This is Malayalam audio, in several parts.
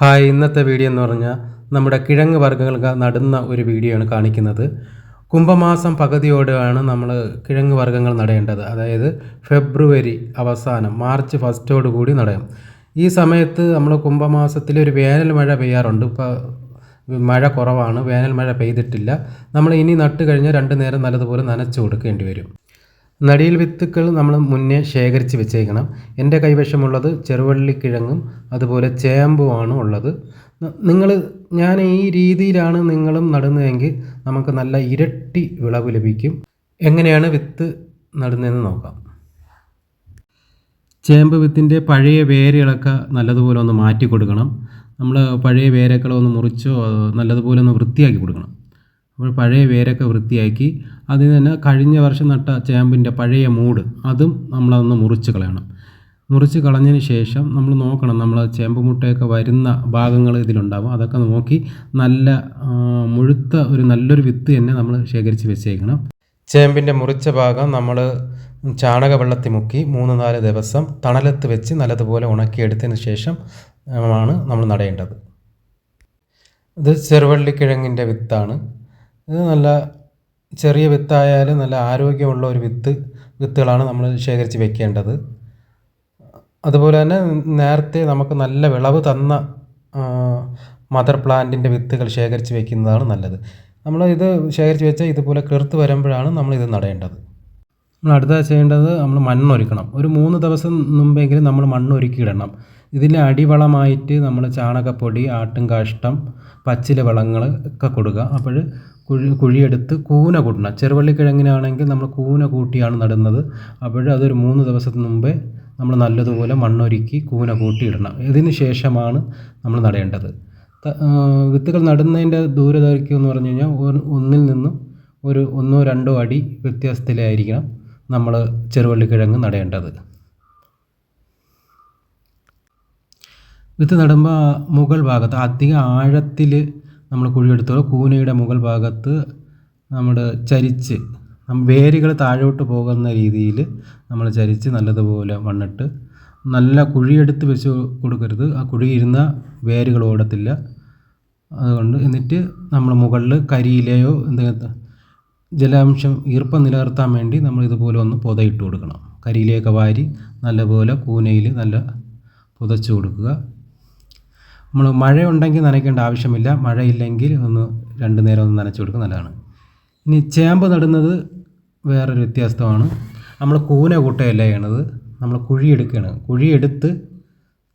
ഹായ് ഇന്നത്തെ വീഡിയോ എന്ന് പറഞ്ഞാൽ നമ്മുടെ കിഴങ്ങ് വർഗങ്ങൾ നടുന്ന ഒരു വീഡിയോ ആണ് കാണിക്കുന്നത്. കുംഭമാസം പകുതിയോടെയാണ് നമ്മൾ കിഴങ്ങ് വർഗങ്ങൾ നടേണ്ടത്. അതായത് ഫെബ്രുവരി അവസാനം മാർച്ച് ഫസ്റ്റോട് കൂടി നടയും ഈ സമയത്ത് നമ്മൾ കുംഭമാസത്തിൽ ഒരു വേനൽ മഴ പെയ്യാറുണ്ട്. ഇപ്പോൾ മഴ കുറവാണ് വേനൽ മഴ പെയ്തിട്ടില്ല. നമ്മൾ ഇനി നട്ട് കഴിഞ്ഞാൽ രണ്ട് നേരം നല്ലതുപോലെ നനച്ചു കൊടുക്കേണ്ടി വരും. നടിയിൽ വിത്തുക്കൾ നമ്മൾ മുന്നേ ശേഖരിച്ച് വെച്ചേക്കണം. എന്റെ കൈവശമുള്ളത് ചെറുവള്ളിക്കിഴങ്ങും അതുപോലെ ചേമ്പുമാണ് ഉള്ളത്. നിങ്ങൾ ഞാൻ ഈ രീതിയിലാണ് നിങ്ങളും നടുന്നതെങ്കിൽ നമുക്ക് നല്ല ഇരട്ടി വിളവ് ലഭിക്കും. എങ്ങനെയാണ് വിത്ത് നടുന്നതെന്ന് നോക്കാം. ചേമ്പ് വിത്തിന്റെ പഴയ വേരുകളൊക്കെ നല്ലതുപോലെ ഒന്ന് മാറ്റി കൊടുക്കണം. നമ്മൾ പഴയ വേരൊക്കെ ഒന്ന് മുറിച്ചോ നല്ലതുപോലെ ഒന്ന് വൃത്തിയാക്കി കൊടുക്കണം. അപ്പോൾ പഴയ വേരൊക്കെ വൃത്തിയാക്കി അതിൽ തന്നെ കഴിഞ്ഞ വർഷം നട്ട ചേമ്പിന്റെ പഴയ മൂട് അതും നമ്മളതൊന്ന് മുറിച്ച് കളയണം. മുറിച്ച് കളഞ്ഞതിന് ശേഷം നമ്മൾ നോക്കണം നമ്മൾ ചേമ്പ് മുട്ടയൊക്കെ വരുന്ന ഭാഗങ്ങൾ ഇതിലുണ്ടാവും. അതൊക്കെ നോക്കി നല്ല മുഴുത്ത ഒരു നല്ലൊരു വിത്ത് തന്നെ നമ്മൾ ശേഖരിച്ച് വെച്ചേക്കണം. ചേമ്പിന്റെ മുറിച്ച ഭാഗം നമ്മൾ ചാണക വെള്ളത്തിൽ മുക്കി മൂന്ന് നാല് ദിവസം തണലത്ത് വെച്ച് നല്ലതുപോലെ ഉണക്കിയെടുത്തതിന് ശേഷം ആണ് നമ്മൾ നടേണ്ടത്. ഇത് ചെറുവള്ളിക്കിഴങ്ങിന്റെ വിത്താണ്. ഇത് നല്ല ചെറിയ വിത്തായാലും നല്ല ആരോഗ്യമുള്ള ഒരു വിത്ത് വിത്തുകളാണ് നമ്മൾ ശേഖരിച്ച് വെക്കേണ്ടത്. അതുപോലെ തന്നെ നേരത്തെ നമുക്ക് നല്ല വിളവ് തന്ന മദർ പ്ലാന്റിന്റെ വിത്തുകൾ ശേഖരിച്ച് വെക്കുന്നതാണ് നല്ലത്. നമ്മൾ ഇത് ശേഖരിച്ച് വെച്ചാൽ ഇതുപോലെ കീർത്ത് വരുമ്പോഴാണ് നമ്മൾ ഇത് നടേണ്ടത്. നമ്മൾ അടുത്ത ചെയ്യേണ്ടത് നമ്മൾ മണ്ണൊരുക്കണം. ഒരു മൂന്ന് ദിവസം മുമ്പെങ്കിലും നമ്മൾ മണ്ണൊരുക്കിയിടണം ഇതിന് അടിവളമായിട്ട് നമ്മൾ ചാണകപ്പൊടി ആട്ടും കാഷ്ടം പച്ചില വളങ്ങൾ ഒക്കെ കൊടുക്കുക. അപ്പോൾ കുഴി കുഴിയെടുത്ത് കൂന കൂട്ടണം. ചെറുവള്ളിക്കിഴങ്ങിനാണെങ്കിൽ നമ്മൾ കൂന കൂട്ടിയാണ് നടുന്നത്. അപ്പോൾ അതൊരു മൂന്ന് ദിവസത്തിന് മുമ്പേ നമ്മൾ നല്ലതുപോലെ മണ്ണൊരുക്കി കൂന കൂട്ടിയിടണം. ഇതിന് ശേഷമാണ് നമ്മൾ നടേണ്ടത്. വിത്തുകൾ നടുന്നതിന്റെ ദൂരദൈർഘ്യം എന്ന് പറഞ്ഞു കഴിഞ്ഞാൽ ഒന്നിൽ നിന്നും ഒരു ഒന്നോ രണ്ടോ അടി വ്യത്യാസത്തിലായിരിക്കണം നമ്മൾ ചെറുവള്ളിക്കിഴങ്ങ് നടേണ്ടത്. വിത്ത് നടുമ്പോൾ മുകൾ ഭാഗത്ത് അധികം ആഴത്തിൽ നമ്മൾ കുഴിയെടുത്തോളൂ. കൂനയുടെ മുകൾ ഭാഗത്ത് നമ്മൾ ചരിച്ച് വേരുകൾ താഴോട്ട് പോകുന്ന രീതിയിൽ നമ്മൾ ചരിച്ച് നല്ലതുപോലെ മണ്ണിട്ട് നല്ല കുഴിയെടുത്ത് വെച്ച് കൊടുക്കരുത്. ആ കുഴി ഇരുന്ന വേരുകൾ ഓടത്തില്ല. അതുകൊണ്ട് എന്നിട്ട് നമ്മൾ മുകളിൽ കരിയിലെയോ എന്തെങ്കിലും ജലാംശം ഈർപ്പം നിലനിർത്താൻ വേണ്ടി നമ്മൾ ഇതുപോലെ ഒന്ന് പുതയിട്ട് കൊടുക്കണം. കരിയിലേക്ക് വാരി നല്ലപോലെ കൂനയിൽ നല്ല പുതച്ച് കൊടുക്കുക. നമ്മൾ മഴയുണ്ടെങ്കിൽ നനയ്ക്കേണ്ട ആവശ്യമില്ല. മഴയില്ലെങ്കിൽ ഒന്ന് രണ്ട് നേരം ഒന്ന് നനച്ചു കൊടുക്കുക നല്ലതാണ്. ഇനി ചേമ്പ് നടുന്നത് വേറൊരു വ്യത്യാസമാണ്. നമ്മൾ കൂന കൂട്ടുകയല്ല ചെയ്യണത്. നമ്മൾ കുഴിയെടുക്കുകയാണ് കുഴിയെടുത്ത്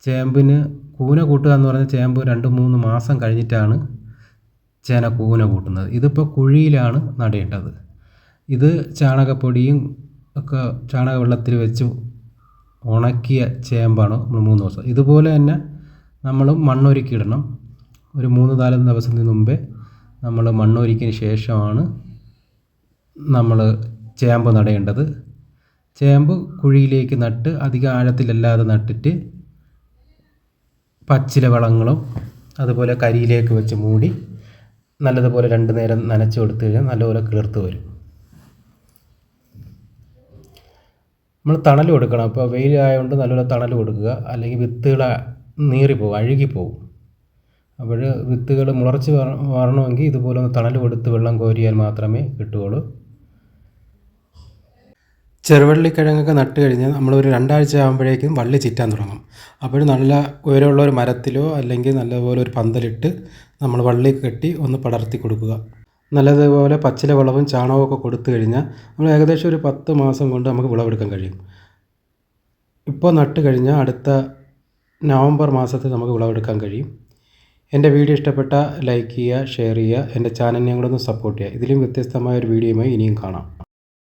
ചേമ്പിന് കൂന കൂട്ടുക എന്ന് പറഞ്ഞാൽ ചേമ്പ് രണ്ട് മൂന്ന് മാസം കഴിഞ്ഞിട്ടാണ് ചേന കൂന കൂട്ടുന്നത്. ഇതിപ്പോൾ കുഴിയിലാണ് നടേണ്ടത്. ഇത് ചാണകപ്പൊടിയും ഒക്കെ ചാണക വെള്ളത്തിൽ വെച്ച് ഉണക്കിയ ചേമ്പാണ് നമ്മൾ മൂന്ന് ദിവസം. ഇതുപോലെ തന്നെ നമ്മൾ മണ്ണൊരുക്കിയിടണം. ഒരു മൂന്ന് നാല് ദിവസത്തിന് മുമ്പേ നമ്മൾ മണ്ണൊരുക്കിയതിന് ശേഷമാണ് നമ്മൾ ചേമ്പ് നടേണ്ടത്. ചേമ്പ് കുഴിയിലേക്ക് നട്ട് അധികം ആഴത്തിലല്ലാതെ നട്ടിട്ട് പച്ചില വളങ്ങളും അതുപോലെ കരിയിലേക്ക് വെച്ച് മൂടി നല്ലതുപോലെ രണ്ട് നേരം നനച്ചു കൊടുത്തു കഴിഞ്ഞാൽ നല്ലപോലെ കിളിർത്ത് വരും. നമ്മൾ തണൽ കൊടുക്കണം. അപ്പോൾ വെയിലായതുകൊണ്ട് നല്ലപോലെ തണൽ കൊടുക്കുക. അല്ലെങ്കിൽ വിത്തുകൾ നീറിപ്പോവും അഴുകിപ്പോവും. അപ്പോൾ വിത്തുകൾ മുളച്ച് വരണമെങ്കിൽ ഇതുപോലെ ഒന്ന് തണൽ കൊടുത്ത് വെള്ളം കോരിയാൽ മാത്രമേ കിട്ടുകയുള്ളൂ. ചെറുവള്ളിക്കിഴങ്ങൊക്കെ നട്ട് കഴിഞ്ഞാൽ നമ്മളൊരു രണ്ടാഴ്ച ആകുമ്പോഴേക്കും വള്ളി ചിറ്റാൻ തുടങ്ങും. അപ്പോൾ നല്ല ഉയരമുള്ള ഒരു മരത്തിലോ അല്ലെങ്കിൽ നല്ലപോലെ ഒരു പന്തലിട്ട് നമ്മൾ വള്ളി കെട്ടി ഒന്ന് പടർത്തി കൊടുക്കുക. നല്ലതുപോലെ പച്ചില വളവും ചാണകമൊക്കെ കൊടുത്തു കഴിഞ്ഞാൽ നമ്മൾ ഏകദേശം ഒരു പത്ത് മാസം കൊണ്ട് നമുക്ക് വിളവെടുക്കാൻ കഴിയും. ഇപ്പോൾ നട്ട് കഴിഞ്ഞാൽ അടുത്ത നവംബർ മാസത്തിൽ നമുക്ക് വിളവെടുക്കാൻ കഴിയും. എന്റെ വീഡിയോ ഇഷ്ടപ്പെട്ടാൽ ലൈക്ക് ചെയ്യുക ഷെയർ ചെയ്യുക എന്റെ ചാനലിനെ കൂടെ ഒന്ന് സപ്പോർട്ട് ചെയ്യുക. ഇതിലും വ്യത്യസ്തമായ ഒരു വീഡിയോയുമായി ഇനിയും കാണാം.